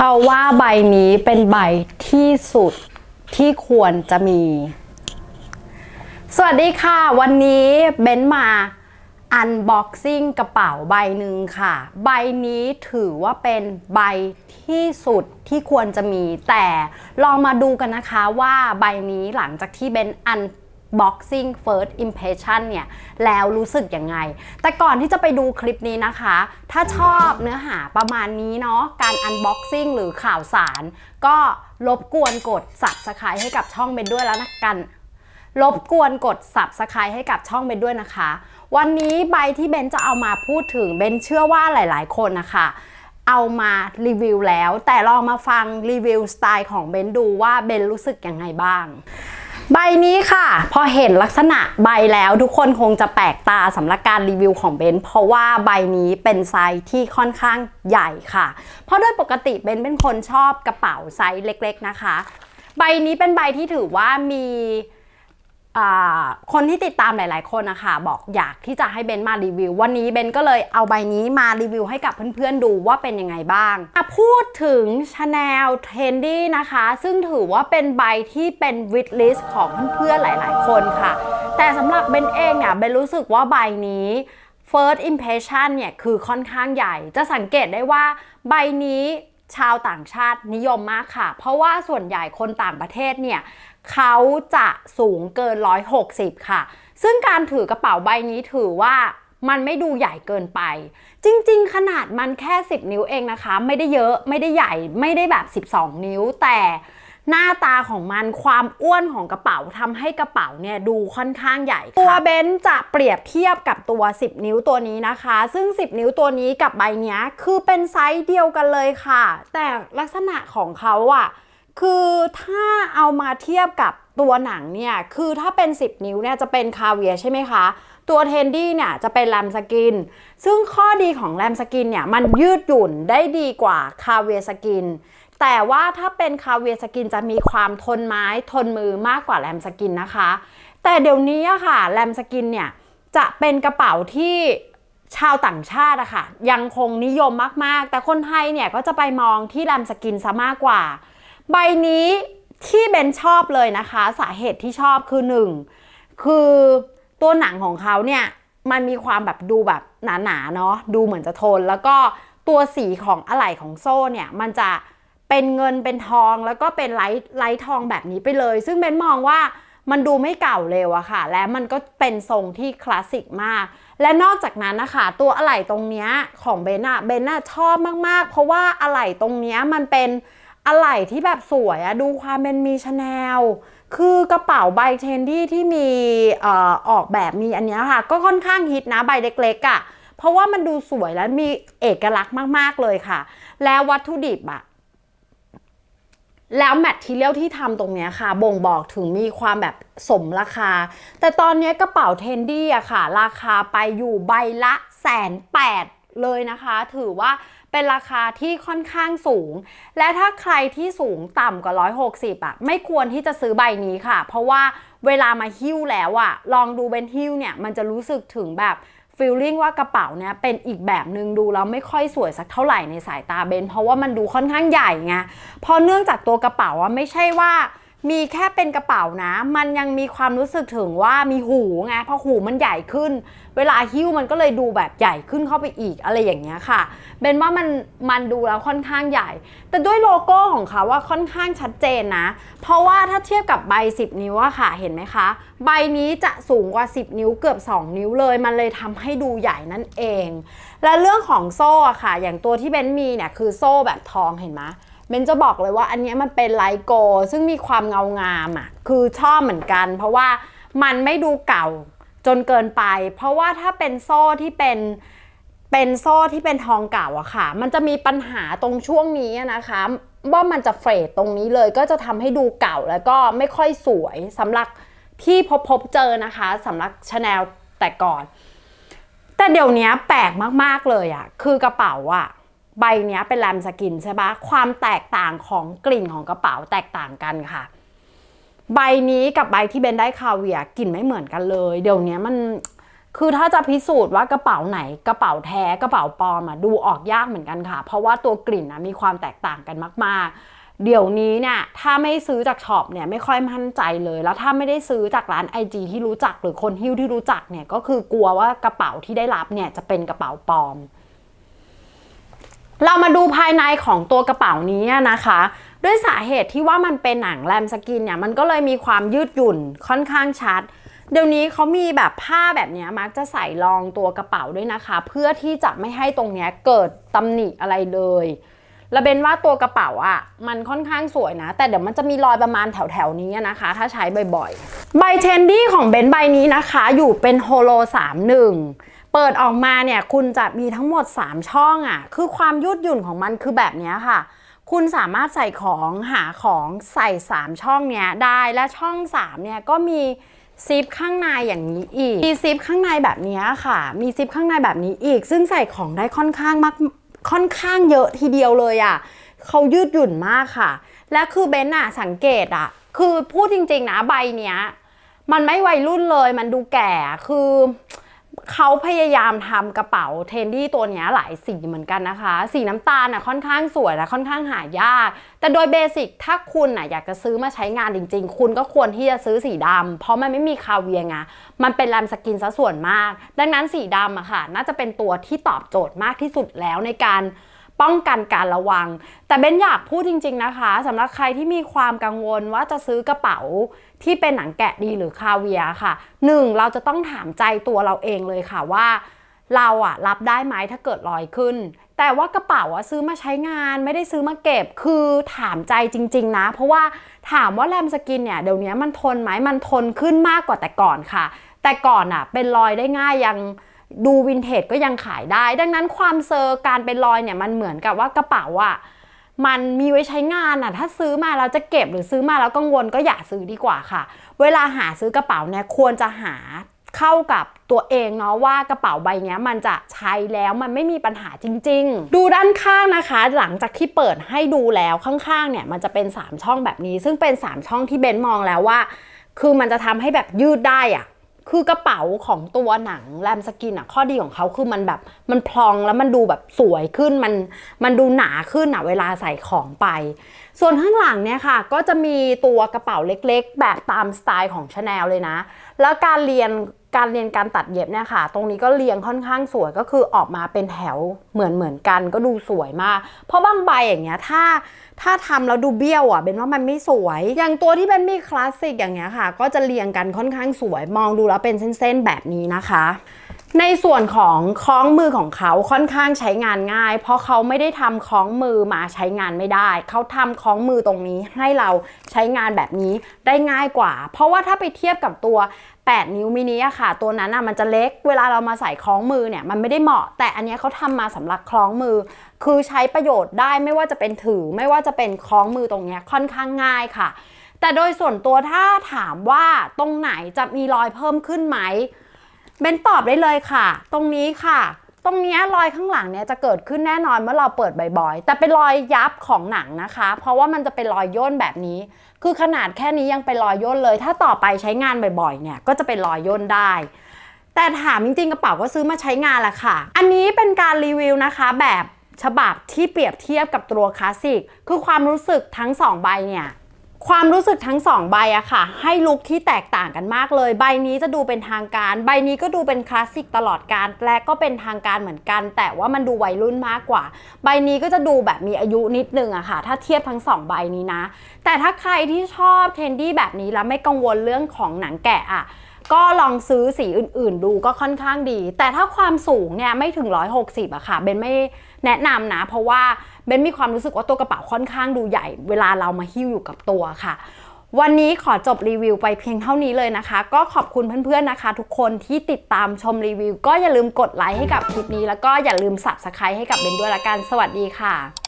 เขาว่าใบนี้เป็นใบที่สุดที่ควรจะมี สวัสดีค่ะ วันนี้เบนมาอันบ็อกซิ่งกระเป๋าใบหนึ่งค่ะ ใบนี้ถือว่าเป็นใบที่สุดที่ควรจะมี แต่ลองมาดูกันนะคะว่าใบนี้หลังจากที่เบนอัน Boxing First Impression เนี่ย แล้วรู้สึกยังไง แต่ก่อนที่จะไปดูคลิปนี้นะคะ ถ้าชอบเนื้อหาประมาณนี้เนาะ การ Unboxing หรือข่าวสาร ก็รบกวนกด Subscribe ให้กับช่องเบนด้วยแล้วนะกัน รบกวนกด Subscribe ให้กับช่องเบนด้วยนะคะ วันนี้ใบที่เบนจะเอามาพูดถึงเบนเชื่อว่าหลาย ๆ คนนะคะเอามารีวิวแล้ว แต่ลองมาฟังรีวิวสไตล์ของเบนดูว่าเบนรู้สึกยังไงบ้าง ใบนี้ค่ะ พอเห็นลักษณะใบแล้วทุกคนคงจะแปลกตาสำหรับการรีวิวของเบนซ์เพราะว่าใบนี้เป็นไซส์ที่ค่อนข้างใหญ่ค่ะ เพราะโดยปกติเบนซ์เป็นคนชอบกระเป๋าไซส์เล็ก ๆ นะคะ ใบนี้เป็นใบที่ถือว่ามี คนที่ติดตามหลาย ๆ คนนะคะบอกอยากที่จะให้เบนมารีวิว วันนี้เบนก็เลยเอาใบนี้มารีวิวให้กับเพื่อน ๆ ดูว่าเป็นยังไงบ้างมาพูดถึง Chanel Trendy นะคะ ซึ่งถือว่าเป็นใบที่เป็น wish list ของเพื่อน ๆ หลาย ๆ คนค่ะ แต่สำหรับเบนเองเนี่ยเบนรู้สึกว่าใบนี้ first impression เนี่ยคือค่อนข้างใหญ่ จะสังเกตได้ว่าใบนี้ ชาวต่างชาตินิยมมากค่ะ เพราะว่าส่วนใหญ่คนต่างประเทศเนี่ยเขาจะสูงเกิน 160 ค่ะ ซึ่งการถือกระเป๋าใบนี้ถือว่ามันไม่ดูใหญ่เกินไป จริง ๆ ขนาดมันแค่ 10 นิ้วเองนะคะ ไม่ได้เยอะไม่ได้ใหญ่ไม่ได้แบบ 12 นิ้วแต่ หน้าตาของมันความอ้วนของกระเป๋าทำให้กระเป๋าเนี่ยดูค่อนข้างใหญ่ ตัวเบนซ์จะเปรียบเทียบกับตัว 10 นิ้วตัวนี้นะคะ ซึ่ง 10 นิ้วตัวนี้กับใบเนี้ยคือเป็นไซส์เดียวกันเลยค่ะ แต่ลักษณะของเขาอะคือถ้าเอามาเทียบกับตัวหนังเนี่ย คือถ้าเป็น 10 นิ้วเนี่ยจะเป็นคาเวียใช่ไหมคะ ตัวเทนดี้เนี่ยจะเป็นแรมสกิน ซึ่งข้อดีของแรมสกินเนี่ยมันยืดหยุ่นได้ดีกว่าคาเวียสกิน แต่ว่าถ้าเป็นคาเวียสกินจะมีความทนไม้ทนมือมากกว่าแรมสกินนะคะ แต่เดี๋ยวนี้อะค่ะแรมสกินเนี่ยจะเป็นกระเป๋าที่ชาวต่างชาติอะค่ะ ยังคงนิยมมากๆ แต่คนไทยเนี่ยก็จะไปมองที่แรมสกินซะมากกว่า ใบนี้ที่เบนชอบเลยนะคะ สาเหตุที่ชอบคือหนึ่งคือตัวหนังของเขาเนี่ยมันมีความแบบดูแบบหนาๆเนาะดูเหมือนจะทน แล้วก็ตัวสีของอะไหล่ของโซ่เนี่ยมันจะ เป็นเงินเป็นทองแล้วก็เป็นไลท์ไลท์ทองแบบนี้ไปเลย ซึ่งเบนมองว่ามันดูไม่เก่าเร็วอะค่ะ และมันก็เป็นทรงที่คลาสสิกมาก และนอกจากนั้นนะคะ ตัวอะไหล่ตรงเนี้ยของเบนอะเบนอะชอบมากๆ เพราะว่าอะไหล่ตรงเนี้ยมันเป็นอะไหล่ที่แบบสวยอะดูความเป็นมีชาแนลคือกระเป๋าใบเทนดี้ที่มีออออกแบบมีอันนี้ค่ะ ก็ค่อนข้างฮิตนะใบเล็กๆอะ่ะเพราะว่ามันดูสวยและมีเอกลักษณ์มากๆเลยค่ะ แล้ววัตถุดิบอะ แล้วแมททีเรียลที่ทำตรงนี้ค่ะ บ่งบอกถึงมีความแบบสมราคา แต่ตอนนี้กระเป๋าเทนดี้อะค่ะ ราคาไปอยู่ใบละแสนแปดเลยนะคะ ถือว่าเป็นราคาที่ค่อนข้างสูง และถ้าใครที่สูงต่ำกว่า 160อะไม่ควรที่จะซื้อใบนี้ค่ะ เพราะว่าเวลามาหิ้วแล้วอะลองดูเป็นหิ้วเนี่ย มันจะรู้สึกถึงแบบ ฟีลลิ่งว่ากระเป๋าเนี่ยเป็นอีกแบบหนึ่งดูแล้วไม่ค่อยสวยสักเท่าไหร่ในสายตาเบนเพราะว่ามันดูค่อนข้างใหญ่ไงพอเนื่องจากตัวกระเป๋าอะไม่ใช่ว่า มีแค่เป็นกระเป๋านะ มันยังมีความรู้สึกถึงว่ามีหูไงเพอหูมันใหญ่ขึ้น เวลาหิ้วมันก็เลยดูแบบใหญ่ขึ้นเข้าไปอีกอะไรอย่างเงี้ยค่ะเบนว่ามันมันดูแล้วค่อนข้างใหญ่ แต่ด้วยโลโก้ของเขาว่าค่อนข้างชัดเจนนะ เพราะว่าถ้าเทียบกับใบ 10 นิ้วอะค่ะเห็นไหมคะ ใบนี้จะสูงกว่า 10 นิ้วเกือบ 2 นิ้วเลย มันเลยทำให้ดูใหญ่นั่นเอง และเรื่องของโซ่อะค่ะ อย่างตัวที่เบนมีเนี่ยคือโซ่แบบทองเห็นไหม เบนจะบอกเลยว่าอันนี้มันเป็นไลโก ซึ่งมีความเงางามอะคือชอบเหมือนกัน เพราะว่ามันไม่ดูเก่าจนเกินไป เพราะว่าถ้าเป็นโซ่ที่เป็นเป็นโซ่ที่เป็นทองเก่าอะค่ะ มันจะมีปัญหาตรงช่วงนี้นะคะว่ามันจะเฟรดตรงนี้เลยก็จะทำให้ดูเก่าแล้วก็ไม่ค่อยสวยสำหรับที่พบพบเจอนะคะสำหรับชาแนลแต่ก่อน แต่เดี๋ยวนี้แปลกมาก ๆ เลยอะคือกระเป๋าอะ ใบนี้เป็นแรมสกินใช่ปะความแตกต่างของกลิ่นของกระเป๋าแตกต่างกันค่ะ ใบนี้กับใบที่เบนได้คาเวียกลิ่นไม่เหมือนกันเลย เดี๋ยวนี้มันคือถ้าจะพิสูจน์ว่ากระเป๋าไหนกระเป๋าแท้กระเป๋าปลอมอะดูออกยากเหมือนกันค่ะ เพราะว่าตัวกลิ่นอะมีความแตกต่างกันมาก ๆ เดี๋ยวนี้เนี่ยถ้าไม่ซื้อจากช็อปเนี่ยไม่ค่อยมั่นใจเลย แล้วถ้าไม่ได้ซื้อจากร้าน IG ที่รู้จักหรือคนฮิ้วที่รู้จักเนี่ยก็คือกลัวว่ากระเป๋าที่ได้รับเนี่ยจะเป็นกระเป๋าปลอม เรามาดูภายในของตัวกระเป๋านี้นะคะ ด้วยสาเหตุที่ว่ามันเป็นหนังแรมสกินเนี่ยมันก็เลยมีความยืดหยุ่นค่อนข้างชัด เดี๋ยวนี้เขามีแบบผ้าแบบนี้มักจะใส่รองตัวกระเป๋าด้วยนะคะ เพื่อที่จะไม่ให้ตรงนี้เกิดตำหนิอะไรเลยและเบนว่าตัวกระเป๋าอะมันค่อนข้างสวยนะ แต่เดี๋ยวมันจะมีรอยประมาณแถวๆนี้นะคะ ถ้าใช้บ่อยๆ ใบเทนดี้ของเบนใบนี้นะคะ อยู่เป็นโฮโล 31 เปิดออกมาเนี่ยคุณจะมีทั้งหมด 3 ช่องอะ คือความยืดหยุ่นของมันคือแบบนี้ค่ะ คุณสามารถใส่ของหาของใส่ 3 ช่องเนี้ยได้และช่อง 3 เนี่ยก็มีซิปข้างในอย่างนี้อีก มีซิปข้างในแบบนี้ค่ะ มีซิปข้างในแบบนี้อีก ซึ่งใส่ของได้ค่อนข้างมากค่อนข้างเยอะทีเดียวเลยอะเขายืดหยุ่นมากค่ะ และคือเบนอะสังเกตอะคือพูดจริง ๆ นะใบเนี้ย มันไม่วัยรุ่นเลยมันดูแก่คือ เขาพยายามทำกระเป๋าเทนดี้ตัวนี้หลายสีเหมือนกันนะคะ สีน้ำตาลน่ะค่อนข้างสวยและค่อนข้างหายาก แต่โดยเบสิกถ้าคุณน่ะอยากจะซื้อมาใช้งานจริง ๆ คุณก็ควรที่จะซื้อสีดำเพราะมันไม่มีคาเวียงะมันเป็นแรมสกินซะส่วนมาก ดังนั้นสีดำอะค่ะ น่าจะเป็นตัวที่ตอบโจทย์มากที่สุดแล้วในการ ป้องกันการระวัง แต่เบนอยากพูดจริง ๆนะคะสำหรับใครที่มีความกังวลว่าจะซื้อกระเป๋าที่เป็นหนังแกะดีหรือคาเวียค่ะหนึ่งเราจะต้องถามใจตัวเราเองเลยค่ะว่า เราอะรับได้ไหมถ้าเกิดรอยขึ้น แต่ว่ากระเป๋าอะซื้อมาใช้งานไม่ได้ซื้อมาเก็บคือถามใจจริง ๆ นะ เพราะว่าถามว่าแรมสกินเนี่ยเดี๋ยวนี้มันทนไหมมันทนขึ้นมากกว่าแต่ก่อนค่ะ แต่ก่อนอะเป็นรอยได้ง่ายยัง ดูวินเทจก็ยังขายได้ ดังนั้นความเซอร์การเป็นรอยเนี่ยมันเหมือนกับว่ากระเป๋าอะมันมีไว้ใช้งานอะถ้าซื้อมาแล้วจะเก็บหรือซื้อมาแล้วกังวลก็อย่าซื้อดีกว่าค่ะ เวลาหาซื้อกระเป๋าเนี่ยควรจะหาเข้ากับตัวเองเนาะว่ากระเป๋าใบนี้มันจะใช้แล้วมันไม่มีปัญหาจริง ๆ ดูด้านข้างนะคะ หลังจากที่เปิดให้ดูแล้วข้างๆเนี่ยมันจะเป็น 3 ช่องแบบนี้ ซึ่งเป็น 3 ช่องที่เบนมองแล้วว่า คือมันจะทำให้แบบยืดได้อะ คือกระเป๋าของตัวหนังแรมสกินอะข้อดีของเขาคือมันแบบมันพลองแล้วมันดูแบบสวยขึ้นมันมันดูหนาขึ้นอะเวลาใส่ของไป ส่วนข้างหลังเนี่ยค่ะ ก็จะมีตัวกระเป๋าเล็กๆ แบบตามสไตล์ของชาแนลเลยนะ แล้วการเรียน การเรียนการตัดเย็บเนี่ยค่ะ ตรงนี้ก็เรียงค่อนข้างสวยก็คือออกมาเป็นแถวเหมือนเหมือนกันก็ดูสวยมาก เพราะบางใบอย่างเงี้ยถ้าถ้าทำแล้วดูเบี้ยวอะเป็นว่ามันไม่สวย อย่างตัวที่เป็นมีคลาสสิกอย่างเงี้ยค่ะ ก็จะเรียงกันค่อนข้างสวย มองดูแล้วเป็นเส้นๆแบบนี้นะคะ ในส่วนของคล้องมือของเขาค่อนข้างใช้งานง่าย เพราะเขาไม่ได้ทำคล้องมือมาใช้งานไม่ได้ เขาทำคล้องมือตรงนี้ให้เราใช้งานแบบนี้ได้ง่ายกว่า เพราะว่าถ้าไปเทียบกับตัว 8 นิ้วมินิอะค่ะ ตัวนั้นอะมันจะเล็กเวลาเรามาใส่คล้องมือเนี่ยมันไม่ได้เหมาะ แต่อันนี้เขาทำมาสำหรับคล้องมือ คือใช้ประโยชน์ได้ไม่ว่าจะเป็นถือ ไม่ว่าจะเป็นคล้องมือตรงนี้ค่อนข้างง่ายค่ะ แต่โดยส่วนตัวถ้าถามว่าตรงไหนจะมีรอยเพิ่มขึ้นไหม เบนตอบได้เลยค่ะ ตรงนี้ค่ะ ตรงนี้รอยข้างหลังเนี่ยจะเกิดขึ้นแน่นอนเมื่อเราเปิดบ่อยๆ แต่เป็นรอยยับของหนังนะคะ เพราะว่ามันจะเป็นรอยย่นแบบนี้ คือขนาดแค่นี้ยังเป็นรอยย่นเลย ถ้าต่อไปใช้งานบ่อยๆ เนี่ยก็จะเป็นรอยย่นได้แต่ถามจริงๆกระเป๋าก็ซื้อมาใช้งานแหละค่ะ อันนี้เป็นการรีวิวนะคะ แบบฉบับที่เปรียบเทียบกับตัวคลาสสิก คือความรู้สึกทั้งสองใบเนี่ย ความรู้สึกทั้งสองใบอะค่ะ ให้ลุคที่แตกต่างกันมากเลย ใบนี้จะดูเป็นทางการ ใบนี้ก็ดูเป็นคลาสสิกตลอดการและก็เป็นทางการเหมือนกัน แต่ว่ามันดูวัยรุ่นมากกว่า ใบนี้ก็จะดูแบบมีอายุนิดนึงอะค่ะ ถ้าเทียบทั้งสองใบนี้นะ แต่ถ้าใครที่ชอบเทนดี้แบบนี้แล้วไม่กังวลเรื่องของหนังแกะอะก็ลองซื้อสีอื่นๆ ดูก็ค่อนข้างดี แต่ถ้าความสูงเนี่ยไม่ถึง 160อะค่ะเบนไม่แนะนำนะ เพราะว่า เบนมีความรู้สึกว่าตัวกระเป๋าค่อนข้างดูใหญ่ เวลาเรามาหิ้วอยู่กับตัวค่ะวันนี้ขอจบรีวิวไปเพียงเท่านี้เลยนะคะ ก็ขอบคุณเพื่อนๆนะคะ ทุกคนที่ติดตามชมรีวิว ก็อย่าลืมกดไลค์ให้กับคลิปนี้ แล้วก็อย่าลืมสับสไครต์ให้กับเบนด้วยละกัน สวัสดีค่ะ